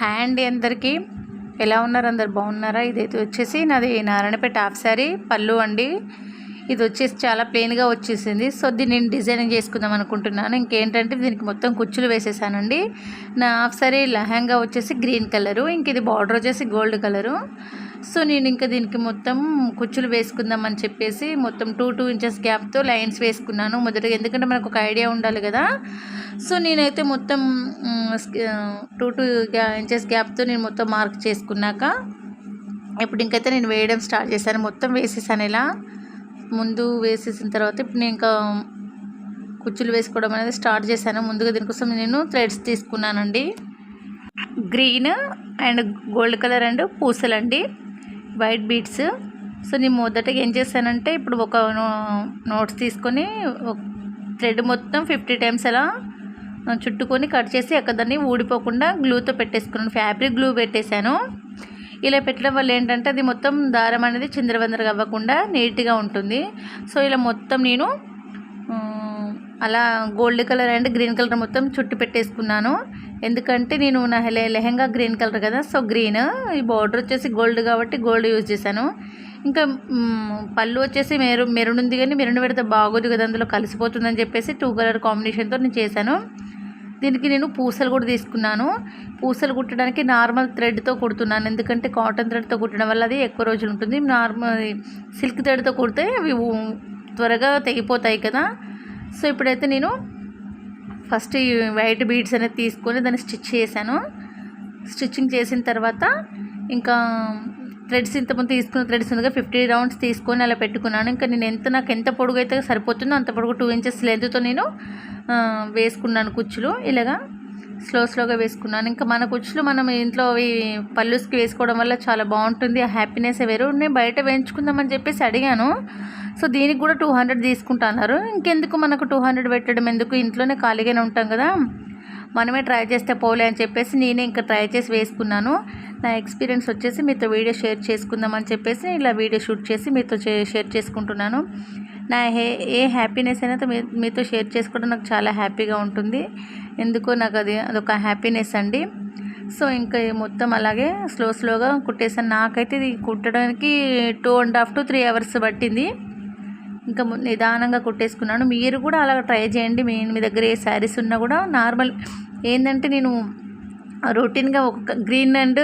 Hand అందరికీ. ఎలా ఉన్నారు? అందరు బాగున్నారా? ఇదైతే వచ్చేసి నాది నారాయణపేట హాఫ్ శారీ పళ్ళు అండి. ఇది వచ్చేసి చాలా ప్లెయిన్గా వచ్చేసింది. సో దీన్ని నేను డిజైనింగ్ చేసుకుందాం అనుకుంటున్నాను. ఇంకేంటంటే దీనికి మొత్తం కుచ్చులు వేసేసానండి. నా హాఫ్ శారీ లెహంగా వచ్చేసి గ్రీన్ కలరు ఇంక ఇది బార్డర్ వచ్చేసి గోల్డ్ కలరు. సో నేను ఇంకా దీనికి మొత్తం కుచ్చులు వేసుకుందాం అని చెప్పేసి మొత్తం టూ టూ ఇంచెస్ గ్యాప్తో లైన్స్ వేసుకున్నాను. మొదటగా ఎందుకంటే మనకు ఒక ఐడియా ఉండాలి కదా. సో నేనైతే మొత్తం టూ టూ ఇంచెస్ గ్యాప్తో నేను మొత్తం మార్క్ చేసుకున్నాక ఇప్పుడు ఇంకైతే నేను వేయడం స్టార్ట్ చేశాను. మొత్తం వేసేసాను ఇలా. ముందు వేసేసిన తర్వాత ఇప్పుడు నేను ఇంకా కుచ్చులు వేసుకోవడం అనేది స్టార్ట్ చేశాను. ముందుగా దీనికోసం నేను థ్రెడ్స్ తీసుకున్నానండి. Green and gold colour and పూసలండి. White beads. So నేను మొదటగా ఏం చేశానంటే ఇప్పుడు ఒక నోట్స్ తీసుకొని థ్రెడ్ మొత్తం ఫిఫ్టీ టైమ్స్ అలా చుట్టుకొని కట్ చేసి అక్కడ దాన్ని ఊడిపోకుండా గ్లూతో పెట్టేసుకున్నాను. ఫ్యాబ్రిక్ గ్లూ పెట్టేశాను. ఇలా పెట్టడం వల్ల ఏంటంటే అది మొత్తం దారం అనేది చిందరవందరగా అవ్వకుండా నీట్గా ఉంటుంది. సో ఇలా మొత్తం నేను అలా gold colour and green colour మొత్తం చుట్టు పెట్టేసుకున్నాను. ఎందుకంటే నేను నా లెహెంగా గ్రీన్ కలర్ కదా సో గ్రీన్. ఈ బార్డర్ వచ్చేసి గోల్డ్ కాబట్టి గోల్డ్ యూజ్ చేశాను. ఇంకా పళ్ళు వచ్చేసి మెరు మెరున్ ఉంది కానీ మెరున్ పెడితే బాగోదు కదా అందులో కలిసిపోతుందని చెప్పేసి టూ కలర్ కాంబినేషన్తో నేను చేశాను. దీనికి నేను పూసలు కూడా తీసుకున్నాను. పూసలు కుట్టడానికి నార్మల్ థ్రెడ్తో కుడుతున్నాను. ఎందుకంటే కాటన్ థ్రెడ్తో కుట్టడం వల్ల అది ఎక్కువ రోజులు ఉంటుంది. నార్మల్ సిల్క్ థ్రెడ్తో కుడితే అవి త్వరగా తెగిపోతాయి కదా. సో ఇప్పుడైతే నేను ఫస్ట్ ఈ వైట్ బీడ్స్ అనేది తీసుకొని దాన్ని స్టిచ్ చేశాను. స్టిచ్చింగ్ చేసిన తర్వాత ఇంకా థ్రెడ్స్ ఇంతకుముందు తీసుకున్న థ్రెడ్స్ ఉందిగా ఫిఫ్టీ రౌండ్స్ తీసుకొని అలా పెట్టుకున్నాను. ఇంకా నేను ఎంత నాకు ఎంత పొడుగు అయితే సరిపోతుందో అంత పొడుగు టూ ఇంచెస్ లెంత్తో నేను వేసుకున్నాను కుచ్చులు. ఇలాగా స్లో స్లోగా వేసుకున్నాను. ఇంకా మన కుచ్చులు మనం ఇంట్లో ఈ పళ్ళుస్కి వేసుకోవడం వల్ల చాలా బాగుంటుంది. ఆ హ్యాపీనెస్ వేరు. నేను బయట వేయించుకుందామని చెప్పేసి అడిగాను. సో దీనికి కూడా టూ హండ్రెడ్ తీసుకుంటున్నారు ఇంకెందుకు మనకు టూ హండ్రెడ్ పెట్టడం? ఎందుకు? ఇంట్లోనే ఖాళీగానే ఉంటాం కదా. మనమే ట్రై చేస్తే పోలే అని చెప్పేసి నేనే ఇంకా ట్రై చేసి వేసుకున్నాను. నా ఎక్స్పీరియన్స్ వచ్చేసి మీతో వీడియో షేర్ చేసుకుందామని చెప్పేసి ఇలా వీడియో షూట్ చేసి మీతో షేర్ చేసుకుంటున్నాను. నా హే ఏ హ్యాపీనెస్ అయినా మీతో షేర్ చేసుకోవడం నాకు చాలా హ్యాపీగా ఉంటుంది. ఎందుకో నాకు అది అదొక హ్యాపీనెస్ అండి. సో ఇంకా మొత్తం అలాగే స్లో స్లోగా కుట్టేసాను. నాకైతే ఇది కుట్టడానికి two and half to three hours పట్టింది. ఇంకా నిదానంగా కుట్టేసుకున్నాను. మీరు కూడా అలా ట్రై చేయండి. మీ మీ దగ్గర ఏ శారీస్ ఉన్నా కూడా నార్మల్. ఏంటంటే నేను రొటీన్గా ఒక గ్రీన్ అండ్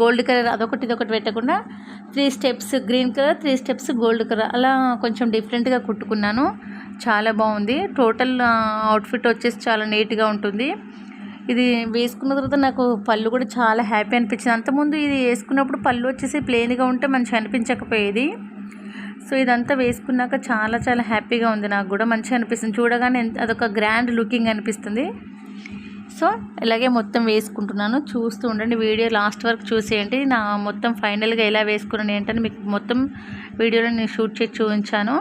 గోల్డ్ కలర్ అదొకటి ఇదొకటి పెట్టకుండా three steps green colour three steps gold colour అలా కొంచెం డిఫరెంట్గా కుట్టుకున్నాను. చాలా బాగుంది. టోటల్ అవుట్ఫిట్ వచ్చేసి చాలా నీట్గా ఉంటుంది. ఇది వేసుకున్న తర్వాత నాకు పళ్ళు కూడా చాలా హ్యాపీ అనిపించింది. అంతకుముందు ఇది వేసుకున్నప్పుడు పళ్ళు వచ్చేసి ప్లెయిన్గా ఉంటే మంచిగా అనిపించకపోయేది. సో ఇదంతా వేసుకున్నాక చాలా చాలా హ్యాపీగా ఉంది నాకు కూడా. మంచిగా అనిపిస్తుంది. చూడగానే అదొక గ్రాండ్ లుకింగ్ అనిపిస్తుంది. సో ఇలాగే మొత్తం వేసుకుంటున్నాను. చూస్తూ ఉండండి. వీడియో లాస్ట్ వరకు చూసేయండి. నా మొత్తం ఫైనల్గా ఎలా వేసుకున్నాను ఏంటని మీకు మొత్తం వీడియోలో నేను షూట్ చేసి చూపించాను.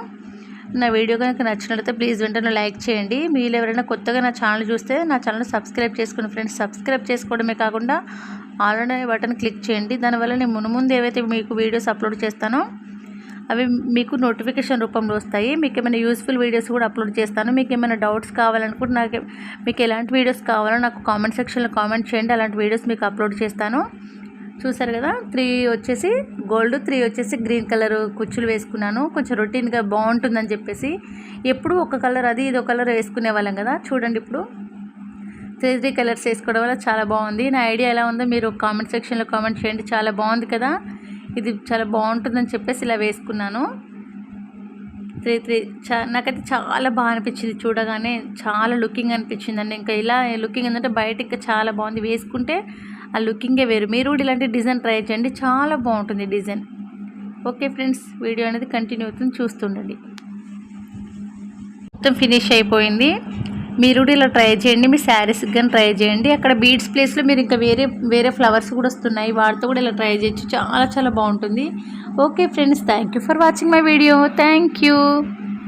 నా వీడియో కనుక నచ్చినట్లయితే ప్లీజ్ వెంటనే లైక్ చేయండి. మీరు ఎవరైనా కొత్తగా నా ఛానల్ చూస్తే నా ఛానల్ సబ్స్క్రైబ్ చేసుకుని ఫ్రెండ్స్ సబ్స్క్రైబ్ చేసుకోవడమే కాకుండా ఆల్రెడీ బటన్ క్లిక్ చేయండి. దానివల్ల నేను మునుముందు ఏవైతే మీకు వీడియోస్ అప్లోడ్ చేస్తానో అవి మీకు నోటిఫికేషన్ రూపంలో వస్తాయి. మీకు ఏమైనా యూస్ఫుల్ వీడియోస్ కూడా అప్లోడ్ చేస్తాను. మీకు ఏమైనా డౌట్స్ కావాలనుకుంటే నాకు మీకు ఎలాంటి వీడియోస్ కావాలో నాకు కామెంట్ సెక్షన్లో కామెంట్ చేయండి. అలాంటి వీడియోస్ మీకు అప్లోడ్ చేస్తాను. చూసారు కదా? త్రీ వచ్చేసి గోల్డ్ త్రీ వచ్చేసి గ్రీన్ కలర్ కుచ్చులు వేసుకున్నాను. కొంచెం రొటీన్గా బాగుంటుందని చెప్పేసి. ఎప్పుడు ఒక కలర్ అది ఇది ఒక కలర్ వేసుకునే వాళ్ళం కదా? చూడండి ఇప్పుడు. త్రీ త్రీ కలర్స్ వేసుకోవడం వల్ల చాలా బాగుంది. నా ఐడియా ఎలా ఉందో మీరు కామెంట్ సెక్షన్లో కామెంట్ చేయండి. చాలా బాగుంది కదా? ఇది చాలా బాగుంటుందని చెప్పేసి ఇలా వేసుకున్నాను. త్రీ త్రీ చా నాకైతే చాలా బాగా అనిపించింది చూడగానే. చాలా లుకింగ్ అనిపించింది అండి ఇంకా ఇలా లుకింగ్ ఏంటంటే బయట ఇంకా చాలా బాగుంది. వేసుకుంటే ఆ లుకింగే వేరు. మీరు కూడా ఇలాంటి డిజైన్ ట్రై చేయండి. చాలా బాగుంటుంది డిజైన్. ఓకే ఫ్రెండ్స్ వీడియో అనేది కంటిన్యూ అవుతుంది. చూస్తుండండి. మొత్తం ఫినిష్ అయిపోయింది. మీరు కూడా ఇలా ట్రై చేయండి. మీ శారీస్ కానీ ట్రై చేయండి. అక్కడ బీడ్స్ ప్లేస్లో మీరు ఇంకా వేరే వేరే ఫ్లవర్స్ కూడా వస్తున్నాయి. వాటితో కూడా ఇలా ట్రై చేయొచ్చు. చాలా చాలా బాగుంటుంది. Okay friends thank for watching my video thank